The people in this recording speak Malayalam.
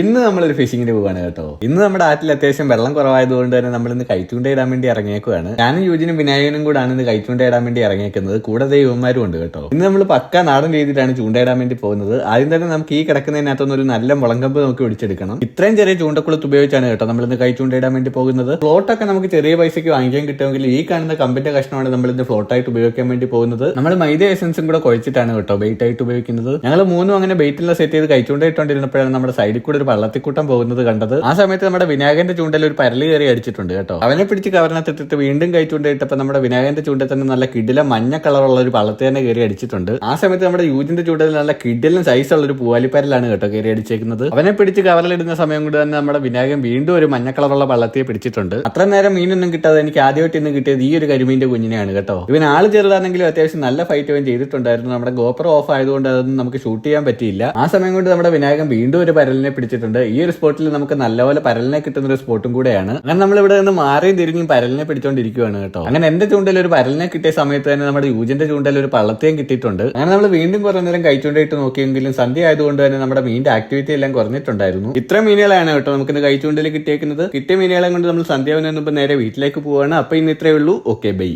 ഇന്ന് നമ്മളൊരു ഫിഷിങ്ങിന് പോവാണ് കേട്ടോ. ഇന്ന് നമ്മുടെ ആറ്റിൽ അത്യാവശ്യം വെള്ളം കുറവായതുകൊണ്ട് തന്നെ നമ്മൾ ഇന്ന് കൈച്ചൂണ്ട ഇടാൻ വേണ്ടി ഇറങ്ങിയേക്കുവാണ്. ഞാനും യൂജിനും വിനായകനും കൂടാണ് ഇന്ന് കൈച്ചൂണ്ട ഇടാൻ വേണ്ടി ഇറങ്ങിയേക്കുന്നത്. കൂടെ യുവന്മാരും ഉണ്ട് കേട്ടോ. ഇന്ന് നമ്മൾ പക്ക നാടൻ രീതിയിലാണ് ചൂണ്ടയിടാൻ വേണ്ടി പോകുന്നത്. ആദ്യം തന്നെ നമുക്ക് ഈ കിടക്കുന്നതിനകത്തുനിന്ന് ഒരു നല്ല മുളങ്കമ്പ് നമുക്ക് പിടിച്ചെടുക്കണം. ഇത്രയും ചെറിയ ചൂണ്ടക്കുളത്ത് ഉപയോഗിച്ചാണ് കേട്ടോ നമ്മൾ ഇന്ന് കൈച്ചൂണ്ടയിടാൻ വേണ്ടി പോകുന്നത്. ഫ്ലോട്ടൊക്കെ നമുക്ക് ചെറിയ പൈസയ്ക്ക് വാങ്ങിക്കാൻ കിട്ടുമെങ്കിൽ ഈ കാണുന്ന കമ്പിന്റെ കഷ്ണമാണ് നമ്മൾ ഇന്ന് ഫ്ലോട്ടായിട്ട് ഉപയോഗിക്കാൻ വേണ്ടി പോകുന്നത്. നമ്മൾ മൈദ എസൻസും കൂടെ കുഴച്ചിട്ടാണ് കേട്ടോ ബെയ്റ്റ് ആയിട്ട് ഉപയോഗിക്കുന്നത്. ഞങ്ങൾ മൂന്നും അങ്ങനെ ബെയ്റ്റിലെ സെറ്റ് ചെയ്ത് കൈച്ചൂണ്ട ഇട്ടുകൊണ്ടിരുന്നപ്പോഴാണ് നമ്മുടെ സൈഡിൽ കൂടെ ഒരു വള്ളത്തിക്കൂട്ടം പോകുന്നത് കണ്ടത്. ആ സമയത്ത് നമ്മുടെ വിനായകന്റെ ചൂണ്ടയിൽ ഒരു പരൽ കയറി അടിച്ചിട്ടുണ്ട് കേട്ടോ. അവനെ പിടിച്ച് കവറിനകത്തിട്ടിട്ട് വീണ്ടും കൈ ചൂണ്ട നമ്മുടെ വിനായകന്റെ ചൂണ്ടയിൽ തന്നെ നല്ല കിടില മഞ്ഞ കളറുള്ള ഒരു വള്ളത്തെ തന്നെ കയറി അടിച്ചിട്ടുണ്ട്. ആ സമയത്ത് നമ്മുടെ യൂജിന്റെ ചൂണ്ടയിൽ നല്ല കിടിലും സൈസ് ഉള്ള ഒരു പൂവാലിപ്പരലാണ് കേട്ടോ കയറി അടിച്ചേക്കുന്നത്. അവനെ പിടിച്ച് കവറിലിടുന്ന സമയം കൊണ്ട് തന്നെ നമ്മുടെ വിനായകൻ വീണ്ടും ഒരു മഞ്ഞ കളറുള്ള വള്ളത്തെ പിടിച്ചിട്ടുണ്ട്. അത്ര നേരം മീനൊന്നും കിട്ടാതെ എനിക്ക് ആദ്യമായിട്ട് ഇന്ന് കിട്ടിയത് ഈ ഒരു കരിമീന്റെ കുഞ്ഞിനെയാണ് കേട്ടോ. ഇവൻ ആൾ ചെറുതാണെങ്കിലും അത്യാവശ്യം നല്ല ഫൈറ്റ് അവൻ ചെയ്തിട്ടുണ്ടായിരുന്നു. നമ്മുടെ ഗോപ്രോ ഓഫ് ആയതുകൊണ്ട് അതൊന്നും നമുക്ക് ഷൂട്ട് ചെയ്യാൻ പറ്റിയില്ല. ആ സമയം കൊണ്ട് നമ്മുടെ വിനായകൻ വീണ്ടും ഒരു പരലിനെ പിടിച്ചിട്ടുണ്ട്. ഈ ഒരു സ്പോട്ടിൽ നമുക്ക് നല്ലപോലെ പരലിനെ കിട്ടുന്ന ഒരു സ്പോട്ടും കൂടെയാണ്. അങ്ങനെ നമ്മൾ ഇവിടെ നിന്ന് മാറിയും തിരിഞ്ഞും പരലിനെ പിടിച്ചോണ്ടിരിക്കുകയാണ് കേട്ടോ. അങ്ങനെ എന്റെ ചൂണ്ടയിൽ ഒരു പരലിനെ കിട്ടിയ സമയത്ത് തന്നെ നമ്മുടെ യൂജിന്റെ ചൂണ്ടയിൽ ഒരു പള്ളത്തെയും കിട്ടിയിട്ടുണ്ട്. അങ്ങനെ നമ്മൾ വീണ്ടും കുറെ നേരം കഴിച്ചുകൊണ്ടിട്ട് നോക്കിയെങ്കിലും സന്ധ്യ ആയതുകൊണ്ട് തന്നെ നമ്മുടെ മീനിന്റെ ആക്ടിവിറ്റി എല്ലാം കുറഞ്ഞിട്ടുണ്ടായിരുന്നു. ഇത്ര മീനുകളാണ് കേട്ടോ നമുക്ക് ഇന്ന് കഴിച്ചുകൊണ്ടിൽ കിട്ടിയേക്കുന്നത്. കിട്ടിയ മീനുകളെ കൊണ്ട് നമ്മൾ സന്ധ്യ മുമ്പ് നേരെ വീട്ടിലേക്ക് പോവാണ്. അപ്പൊ ഇന്ന് ഇത്രയേ ഉള്ളൂ. Okay bye